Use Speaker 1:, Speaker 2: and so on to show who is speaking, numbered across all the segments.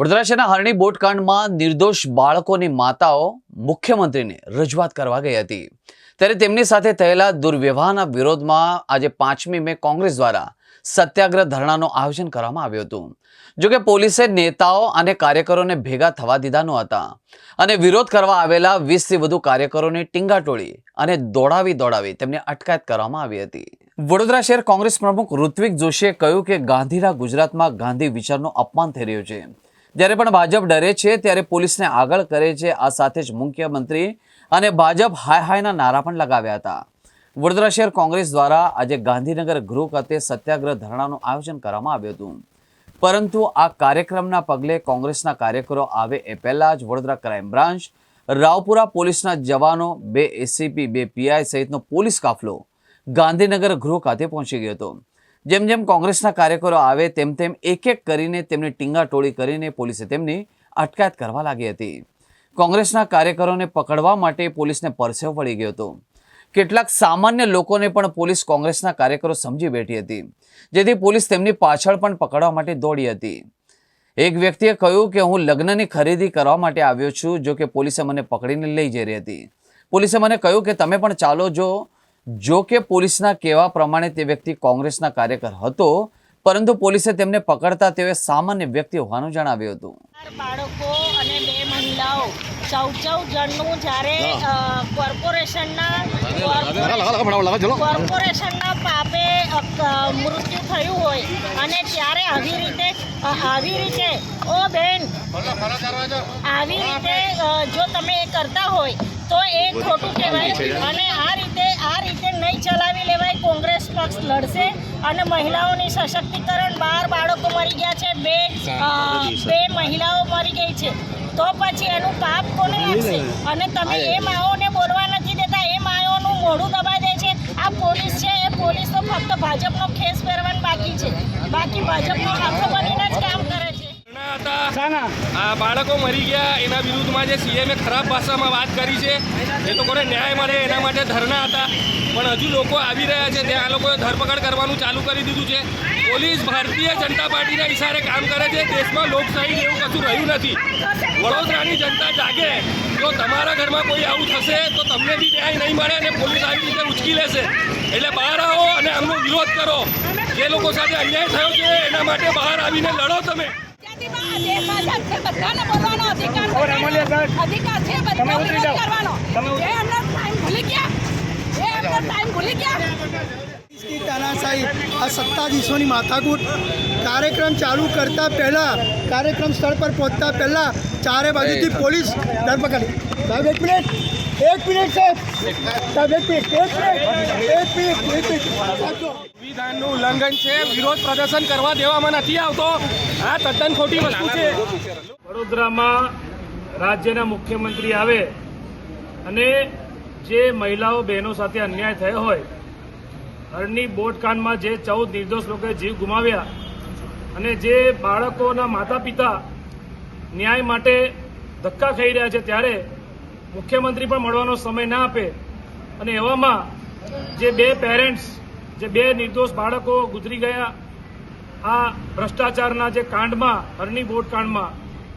Speaker 1: વડોદરા શહેરના હરણી બોટકાંડમાં નિર્દોષ બાળકોની માતાઓ મુખ્યમંત્રીને રજૂઆત કરવા ગઈ હતી. ત્યારે તેમની સાથે થયેલા દુર્વ્યવહારના વિરોધમાં આજે પાંચમી મે કોંગ્રેસ દ્વારા સત્યાગ્રહ ધરણાનું આયોજન કરવામાં આવ્યું હતું. જોકે પોલીસે નેતાઓ અને કાર્યકરોને ભેગા થવા દીધા નહોતા અને વિરોધ કરવા આવેલા વીસથી વધુ કાર્યકરોની ટીંગાટોળી અને દોડાવી દોડાવી તેમની અટકાયત કરવામાં આવી હતી. વડોદરા શહેર કોંગ્રેસ પ્રમુખ ઋત્વિક જોશીએ કહ્યું કે ગાંધીના ગુજરાતમાં ગાંધી વિચારનું અપમાન થઈ રહ્યું છે. જ્યારે પણ ભાજપ ડરે છે, ત્યારે પોલીસને આગળ કરે છે. આ સાથે જ મુખ્યમંત્રી અને ભાજપ હાય હાયના નારા પણ લગાવ્યા હતા. વડોદરા શહેર કોંગ્રેસ દ્વારા આજે ગાંધીનગર ગૃહ ખાતે સત્યાગ્રહ ધરણાનું આયોજન કરવામાં આવ્યું હતું. પરંતુ આ કાર્યક્રમના પગલે કોંગ્રેસના કાર્યકરો આવે એ પહેલાં જ વડોદરા ક્રાઇમ બ્રાન્ચ, રાવપુરા પોલીસના જવાનો, બે એસીપી, બે પીઆઈ સહિતનો પોલીસ કાફલો ગાંધીનગર ગૃહ ખાતે પહોંચી ગયો હતો. જેમ જેમ કોંગ્રેસના કાર્યકરો આવે, તેમ તેમ એક એક કરીને તેમની ટીંગાટોળી કરીને પોલીસે તેમની અટકાયત કરવા લાગી હતી. કોંગ્રેસના કાર્યકરોને પકડવા માટે પોલીસને પરસેવ પડી ગયો હતો. કેટલાક સામાન્ય લોકોને પણ પોલીસ કોંગ્રેસના કાર્યકરો સમજી બેઠી હતી, જેથી પોલીસ તેમની પાછળ પણ પકડવા માટે દોડી હતી. એક વ્યક્તિએ કહ્યું કે, હું લગ્નની ખરીદી કરવા માટે આવ્યો છું, જો કે પોલીસે મને પકડીને લઈ જઈ રહી હતી. પોલીસે મને કહ્યું કે, તમે પણ ચાલો જો જો કે પોલીસના કહેવા પ્રમાણે તે વ્યક્તિ કોંગ્રેસના કાર્યકર હતો પરંતુ પોલીસે તેમને પકડતા તેઓ સામાન્ય વ્યક્તિ હોવાનું જણાવ્યું હતું.
Speaker 2: બાળકો અને બે મહિલાઓ ચૌદ ચૌદ જણનું જ્યારે કોર્પોરેશનના કોર્પોરેશનના પાપે મૃત્યુ થયું હોય અને ત્યારે આવી રીતે આવી રીતે ઓ બેન આવી રીતે જો તમે એ કરતા હોય તો એ ખોટું કહેવાય અને આ આ રીતે નહીં ચલાવી લેવાય કોંગ્રેસ પક્ષ લડશે અને મહિલાઓની સશક્તિકરણ બાર બાળકો મરી ગયા છે બે બે મહિલાઓ મરી ગઈ છે. તો પછી એનું પાપ કોને લાગશે અને તમે એ માઓને બોલવા નથી દેતા એ માઓનું મોઢું દબાઈ દે છે. આ પોલીસ છે એ પોલીસ તો ફક્ત ભાજપનો ખેસ પહેરવાનું બાકી છે. બાકી ભાજપનો કરે છે
Speaker 3: હતા આ બાળકો મરી ગયા. એના વિરુદ્ધમાં જે સીએમએ ખરાબ ભાષામાં વાત કરી છે એ લોકોને ન્યાય મળે એના માટે ધરણા હતા. પણ હજુ લોકો આવી રહ્યા છે. ત્યાં આ લોકોએ ધરપકડ કરવાનું ચાલુ કરી દીધું છે. પોલીસ ભારતીય જનતા પાર્ટીના ઇશારે કામ કરે છે. દેશમાં લોકશાહી એવું કશું રહ્યું નથી. વડોદરાની જનતા જાગે. જો તમારા ઘરમાં કોઈ આવું થશે તો તમને બી ન્યાય નહીં મળે અને પોલીસ આવી રીતે ઉચકી લેશે. એટલે બહાર આવો અને આમનો વિરોધ કરો. જે લોકો સાથે અન્યાય થયો છે એના માટે બહાર આવીને લડો તમે.
Speaker 4: અધિકાર અધિકાર છે. બધા વિરોધ કરવાનો એ એમનો ટાઈમ ભૂલી ગયા. એ એમનો ટાઈમ ભૂલી ગયા.
Speaker 5: ની તાનાશાહી આ સત્તાધીશોની માથાકૂટ. કાર્યક્રમ ચાલુ કરતા પહેલા કાર્યક્રમ સ્થળ પર પહોંચતા પહેલા ચારે બાજુથી પોલીસ ધરપકડ. સાહેબ એક મિનિટ. એક મિનિટ સાહેબ એક મિનિટ એક મિનિટ એક મિનિટ એક મિનિટ.
Speaker 3: સંવિધાનનું ઉલ્લંઘન છે વિરોધ પ્રદર્શન કરવા દેવામાં નથી આવતો. આ તદ્દન ખોટી વસ્તુ છે.
Speaker 6: વડોદરામાં રાજ્યના મુખ્યમંત્રી આવે અને જે મહિલાઓ બહેનો સાથે અન્યાય થયો હોય હરની બોટકાંડમાં જે ચૌદ નિર્દોષ લોકોએ જીવ ગુમાવ્યા અને જે બાળકોના માતા પિતા ન્યાય માટે ધક્કા ખાઈ રહ્યા છે ત્યારે મુખ્યમંત્રી પણ મળવાનો સમય ના આપે. અને એવામાં જે બે પેરેન્ટ્સ જે બે નિર્દોષ બાળકો ગુજરી ગયા, આ ભ્રષ્ટાચારના જે કાંડમાં હરની બોટ કાંડમાં,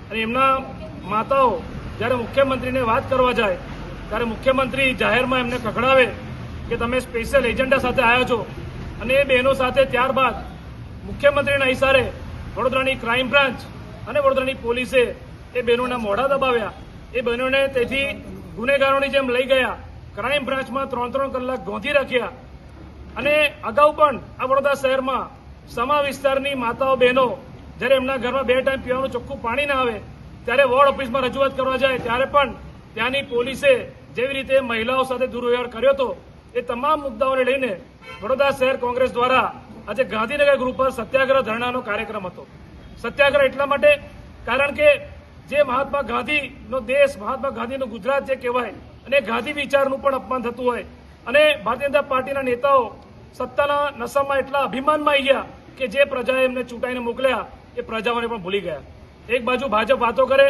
Speaker 6: અને એમના માતાઓ જ્યારે મુખ્યમંત્રીને વાત કરવા જાય, ત્યારે મુખ્યમંત્રી જાહેરમાં એમને ખખડાવે કે તમે સ્પેશિયલ એજન્ડા સાથે આવ્યા છો. અને એ બહેનો સાથે ત્યારબાદ મુખ્યમંત્રીના ઇશારે વડોદરાની ક્રાઇમ બ્રાન્ચ અને વડોદરાની પોલીસે એ બહેનોના મોઢા દબાવ્યા. એ બંનેને તેથી ગુનેગારોની જેમ લઈ ગયા. ક્રાઇમ બ્રાન્ચમાં ત્રણ ત્રણ કલાક ગોંધી રાખ્યા. અને અગાઉ પણ આ વડોદરા શહેરમાં સમા વિસ્તારની માતાઓ બહેનો જ્યારે એમના ઘરમાં બે ટાઈમ પીવાનું ચોખ્ખું પાણી ના આવે, ત્યારે વોર્ડ ઓફિસમાં રજૂઆત કરવા જાય, ત્યારે પણ ત્યાંની પોલીસે જેવી રીતે મહિલાઓ સાથે દુર્વ્યવહાર કર્યો હતો, એ તમામ મુદ્દાઓને લઈને વડોદરા શહેર કોંગ્રેસ દ્વારા આજે ગાંધીનગર ગ્રુપ પર સત્યાગ્રહ ધરણાનો કાર્યક્રમ હતો. સત્યાગ્રહ એટલા માટે, કારણ કે જે મહાત્મા ગાંધીનો દેશ, મહાત્મા ગાંધીનું ગુજરાત જે કહેવાય, અને ગાંધી વિચારનું પણ અપમાન થતું હોય. અને ભારતીય જનતા પાર્ટીના નેતાઓ સત્તાના નશામાં એટલા અભિમાનમાં આવી ગયા કે જે પ્રજાએ એમને ચૂંટાઈને મોકલ્યા, એ પ્રજાઓને પણ ભૂલી ગયા. એક બાજુ ભાજપ વાતો કરે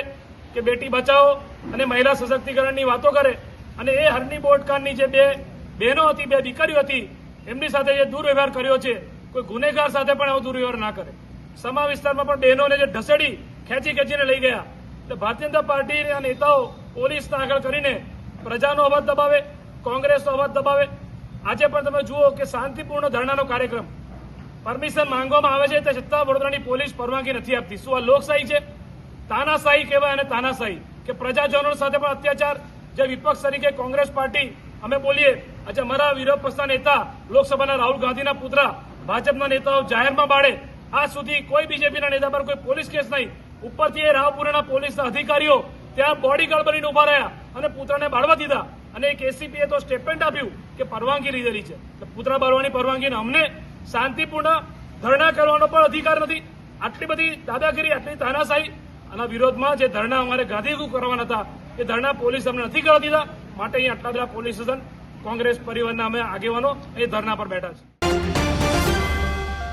Speaker 6: કે બેટી બચાવો, અને મહિલા સશક્તિકરણની વાતો કરે, અને એ હરની બોટકાનની જે બે બહેનો હતી, બે દીકરીઓ હતી, એમની સાથે જે દુર્વ્યવહાર કર્યો છે, કોઈ ગુનેગાર સાથે પણ આવો દુર્વ્યવહાર ના કરે. સમા વિસ્તારમાં પણ બહેનોને જે ઢસેડી ખેંચી ખેંચીને લઈ ગયા. એટલે ભારતીય જનતા પાર્ટીના નેતાઓ પોલીસને આગળ કરીને પ્રજાનો અવાજ દબાવે, કોંગ્રેસનો અવાજ દબાવે. આજે પણ તમે જુઓ કે શાંતિપૂર્ણ ધરણાનો કાર્યક્રમ પરમિશન માંગવામાં આવે છે તે છતાં વડોદરાની પોલીસ પરવાનગી નથી આપતી. શું આ લોકશાહી છે? તાનાશાહી કહેવાય અને તાનાશાહી કે પ્રજાજનો સાથે પણ અત્યાચાર. જે વિપક્ષ તરીકે કોંગ્રેસ પાર્ટી અમે બોલીએ, આજે અમારા વિરોધ પક્ષના નેતા, લોકસભાના રાહુલ ગાંધીના પુત્ર, ભાજપના નેતાઓ જાહેરમાં બાળે. આજ સુધી કોઈ બીજેપીના નેતા પર કોઈ પોલીસ કેસ નહીં. ઉપરથી એ રાવપુરાના પોલીસના અધિકારીઓ ત્યાં બોડીગાર્ડ બનીને ઊભા રહ્યા અને પુત્રને બાળવા દીધા. અને એક એસીપીએ તો સ્ટેટમેન્ટ આપ્યું કે પરવાનગી લીધેલી છે. પુત્ર બાળવાની પરવાનગીને અમને શાંતિપૂર્ણ ધરણા કરવાનો પણ અધિકાર નથી. આટલી બધી દાદાગીરી, આટલી તાનાશાહી આના વિરોધમાં જે ધરણા અમારે ગાંધીગુ કરવાના હતા, એ ધરણા પોલીસ અમને નથી કરવા દીધા. માટે અહીં આટલા બધા પોલીસ સ્ટેશન, કોંગ્રેસ પરિવારના અમે આગેવાનો એ ધરણા પર બેઠા છે